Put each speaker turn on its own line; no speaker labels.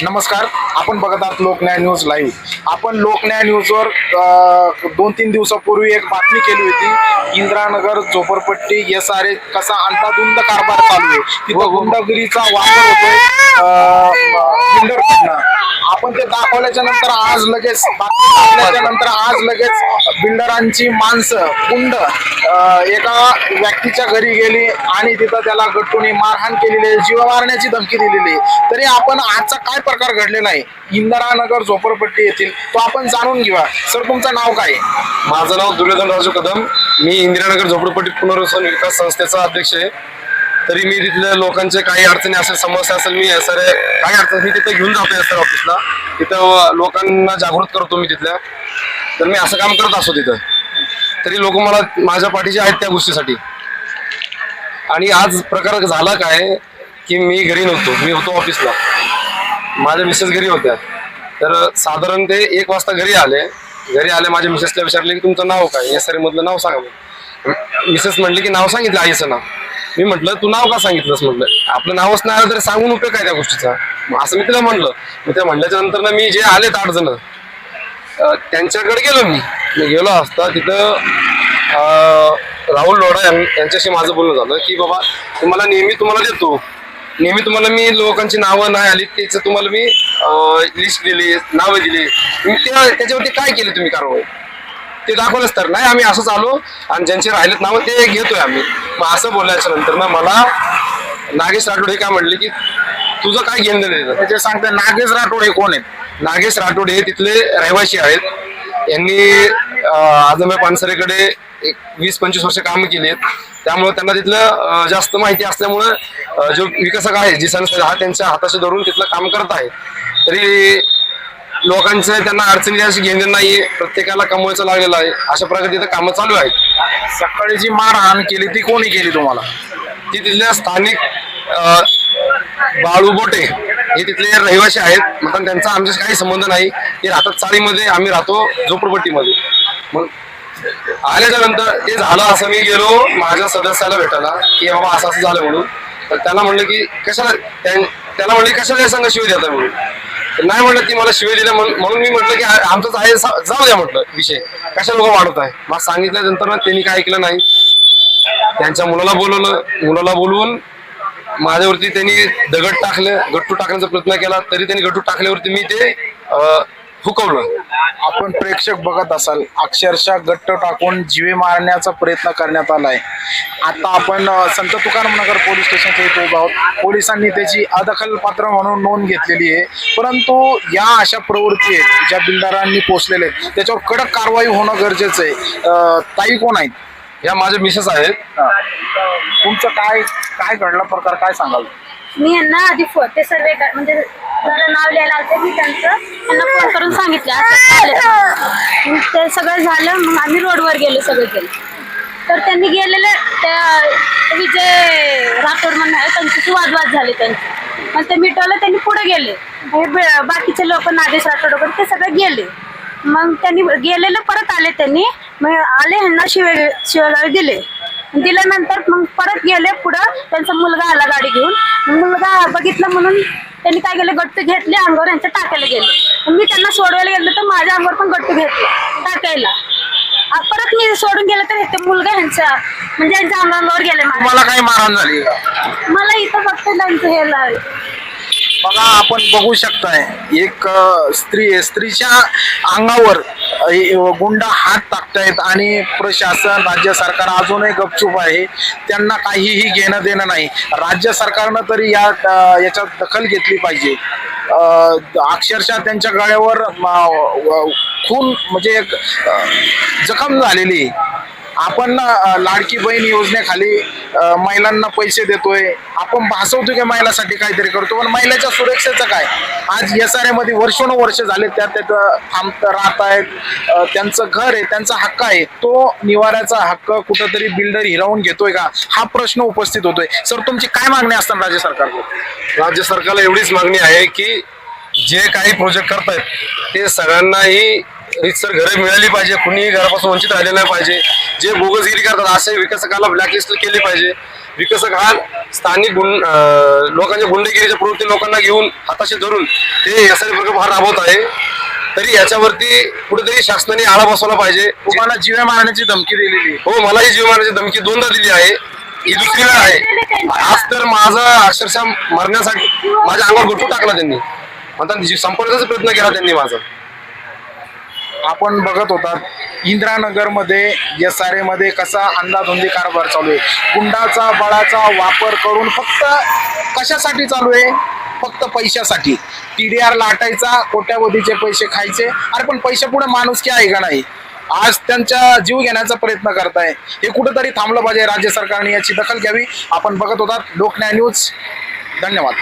नमस्कार आपण बघत आहात लोकन्याय न्यूज लाईव्ह. आपण लोकन्याय न्यूजवर दोन तीन दिवसापूर्वी एक बातमी केली होती. इंदिरानगर झोपडपट्टी एस आर ए कसा अंधाधुंद कारभार चालू आहे. तिथं गुंडगिरीचा वापर होतोय. बिल्डरकडनं. आपण ते दाखवल्याच्या नंतर आज लगेच दाखवल्याच्या नंतर आज लगेच बिल्डरांची माणसं गुंड एका व्यक्तीच्या घरी गेली आणि तिथं त्याला गट्टूने मारहाण केलेली आहे जीव मारण्याची धमकी दिलेली आहे. तरी आपण आजचा काय प्रकार घडलेला आहे? इंदिरानगर झोपडपट्टी येथील तो आपण जाणून घेऊया. सर तुमचं नाव काय आहे?
माझं नाव दुर्योधन राजू कदम. मी इंदिरानगर झोपडपट्टी पुनर्वसन विकास संस्थेचा अध्यक्ष आहे. तरी मी तिथल्या लोकांचे काही अडचणी असेल समस्या असेल मी सर काही अडचण मी तिथे घेऊन जातो सर ऑफिसला तिथं लोकांना जागृत करतो मी तिथल्या. तर मी असं काम करत असतो तिथं. तरी लोक मला माझ्या पाठीचे आहेत त्या गोष्टीसाठी. आणि आज प्रकार झाला काय की मी घरी नव्हतो. मी होतो ऑफिसला माझ्या मिसेस घरी होत्या. तर साधारण ते एक वाजता घरी आले. घरी आले माझ्या मिसेसला विचारले की तुमचं नाव काय? एस मधलं नाव सांगा मग. मिसेस म्हटले की नाव सांगितलं आईचं नाव. मी म्हटलं तू नाव का सांगितलंस? म्हटलं आपलं नावच नाही आलं तरी सांगून उपयोग काय त्या गोष्टीचा? मग असं मी तिला म्हणलं. मी त्या म्हणल्याच्या नंतर ना मी जे आलेत आठ जण त्यांच्याकडे गेलो मी. मी गेलो असता तिथं राहुल लोढा यां- यांच्याशी माझं बोलणं झालं की बाबा तुम्हाला नेहमी तुम्हाला देतो. नेहमी तुम्हाला मी लोकांची नावं नाही आली त्याचं तुम्हाला मी लिस्ट दिली नावं दिली. मी त्या त्याच्यावरती काय केली तुम्ही कारवाई? ते दाखवलंच तर. नाही आम्ही असंच आलो आणि ज्यांचे राहिलेत नावं ते घेतोय आम्ही. मग असं बोलल्याच्या नंतर ना मला नागेश राठोड हे काय म्हणले की तुझं काय घेणं देणं आहे?
त्याचे सांगते नागेश राठोड हे कोण आहेत?
नागेश राठोड हे तिथले रहिवासी आहेत. यांनी आजम्या पानसरेकडे एक वीस पंचवीस वर्ष कामं केली आहेत. त्यामुळे त्यांना तिथलं जास्त माहिती असल्यामुळं जो विकसक आहे जी संस्था हा त्यांच्या हाताशी धरून तिथलं काम करत आहे. तरी लोकांचं त्यांना अडचणी अशी घेणं नाहीये. प्रत्येकाला कमवायचं लागलेलं आहे. अशा प्रकारे तिथं कामं चालू आहेत.
सकाळी जी मारहाण केली ती कोणी केली तुम्हाला?
ती तिथल्या स्थानिक बाळू बोटे हे तिथले रहिवासी आहेत. मग त्यांचा आमच्याशी काही संबंध नाही. ते राहतात चाळीमध्ये आम्ही राहतो झोपडपट्टीमध्ये. मग आल्याच्यानंतर ते झालं असं मी गेलो माझ्या सदस्याला भेटायला की बाबा असं असं झालं म्हणून. तर त्याला म्हणलं की कशाला त्यां- त्याला म्हणले कशाला संघ शिवाय देता म्हणून? नाही म्हणलं ती मला शिवाय दिल्या म्हणून म्हणून मी म्हटलं की आमचंच आहे जाऊ द्या म्हटलं विषय. कशा लोक वाढवत आहे? मग सांगितल्यानंतर ना त्यांनी काय ऐकलं नाही. त्यांच्या मुलाला बोलवलं. मुलाला बोलवून माझ्यावरती त्यांनी दगड टाकलं गट्टू टाकण्याचा प्रयत्न केला. तरी त्यांनी गट्टू टाकल्यावरती मी ते हुकवलं.
आपण प्रेक्षक बघत असाल अक्षरशः गट्ट टाकून जीवे मारण्याचा प्रयत्न करण्यात आलाय. आता आपण संत तुकारामनगर पोलीस स्टेशनच्या इथे उभा आहोत. पोलिसांनी त्याची अदखलपात्र म्हणून नोंद घेतलेली आहे. परंतु या अशा प्रवृत्ती आहेत ज्या बिल्डरांनी पोचलेले आहेत त्याच्यावर कडक कारवाई होणं गरजेचं आहे. ताई कोण आहेत?
या माझ्या मिसेस आहेत.
तुमचं काय काय घडला प्रकार? काय सांगाल?
मी यांना आधी फोन ते सर्वे कर- म्हणजे जरा नाव लिहायला आलते मी त्यांचं. त्यांना फोन करून सांगितलं असं झालं मग ते सगळं झालं मग आम्ही रोडवर गेलो सगळेजण. तर त्यांनी गेलेले त्या विजय राठोड म्हणून आहे त्यांच्याशी वादवाद झाले त्यांचे. मग ते मिटवलं त्यांनी पुढे गेले. हे बाकीचे लोक नागेश राठोड वगैरे ते सगळे गेले. मग त्यांनी गेलेले परत आले त्यांनी. मग आले ह्यांना शिवे शिवेगाळी दिले. दिल्यानंतर मग परत गेले पुढं. त्यांचा मुलगा आला गाडी घेऊन. मुलगा बघितलं म्हणून त्यांनी काय केलं? गट्टू घेतले अंगावर यांच्या टाकायला गेले. मी त्यांना सोडवायला गेलो तर माझ्या अंगावर पण गट्टू घेतले टाकायला. परत मी सोडून गेले तर ते मुलगा ह्यांच्या म्हणजे यांच्या अंगावर गेले
तुम्हाला काही मारहाण झाली?
मला इथं फक्त त्यांचं हे लावलं.
बघा आपण बघू शकताय एक स्त्री स्त्रीच्या अंगावर गुंड हात टाकतायत आणि प्रशासन राज्य सरकार अजूनही गपचूप आहे. त्यांना काहीही घेणं देणं नाही. राज्य सरकारनं तरी या याच्यात दखल घेतली पाहिजे. अक्षरशः त्यांच्या गळ्यावर खून म्हणजे एक जखम झालेली आहे. आपण लाडकी बहीण योजनेखाली महिलांना पैसे देतोय. आपण भासवतो की महिलासाठी काहीतरी करतो? पण महिलाच्या सुरक्षेचं काय? आज एस आर एमध्ये वर्षानुवर्ष झाले त्या तिथं थांबत राहत आहेत. त्यांचं घर आहे त्यांचा हक्क आहे. तो निवाऱ्याचा हक्क कुठंतरी बिल्डर हिरावून घेतोय का? हा प्रश्न उपस्थित होतोय. सर तुमची काय मागणी असतात राज्य सरकारकडे
राज्य सरकारला एवढीच मागणी आहे की जे काही प्रोजेक्ट करतायत ते सगळ्यांनाही रितसर घरे मिळाली पाहिजे. कुणीही घरापासून वंचित राहिले नाही पाहिजे. जे बोगसगिरी करतात असे विकासकाला ब्लॅकलिस्ट केले पाहिजे. विकासक हा स्थानिक गुंड लोकांच्या गुंडगिरीच्या प्रवृत्ती लोकांना घेऊन हाताशी धरून ते यासाठी प्रकल्प हा राबवत आहे. तरी याच्यावरती कुठेतरी शासनाने आळा बसवला पाहिजे.
तुम्हाला जीवे मारण्याची धमकी दिलेली.
हो मलाही जीव मारण्याची धमकी दोनदा दिली आहे. ही दुसरी वेळ आहे. आज तर माझा अक्षरशः मरण्यासाठी माझ्या अंगावर गुटू टाकला त्यांनी. आता जीव संपवण्याचा प्रयत्न केला त्यांनी माझा.
आपण बघत होतात इंदिरानगरमध्ये एस आर एमध्ये कसा अंदाधुंदी कारभार चालू आहे. गुंडाचा बळाचा वापर करून फक्त कशासाठी चालू आहे? फक्त पैशासाठी. टी डी आर लाटायचा कोट्यावधीचे पैसे खायचे अरे पण पैसे पुढे माणूस की आहे का नाही? आज त्यांचा जीव घेण्याचा प्रयत्न करताय. हे कुठेतरी थांबलं पाहिजे राज्य सरकारने याची दखल घ्यावी. आपण बघत होतात लोकन्याय न्यूज. धन्यवाद.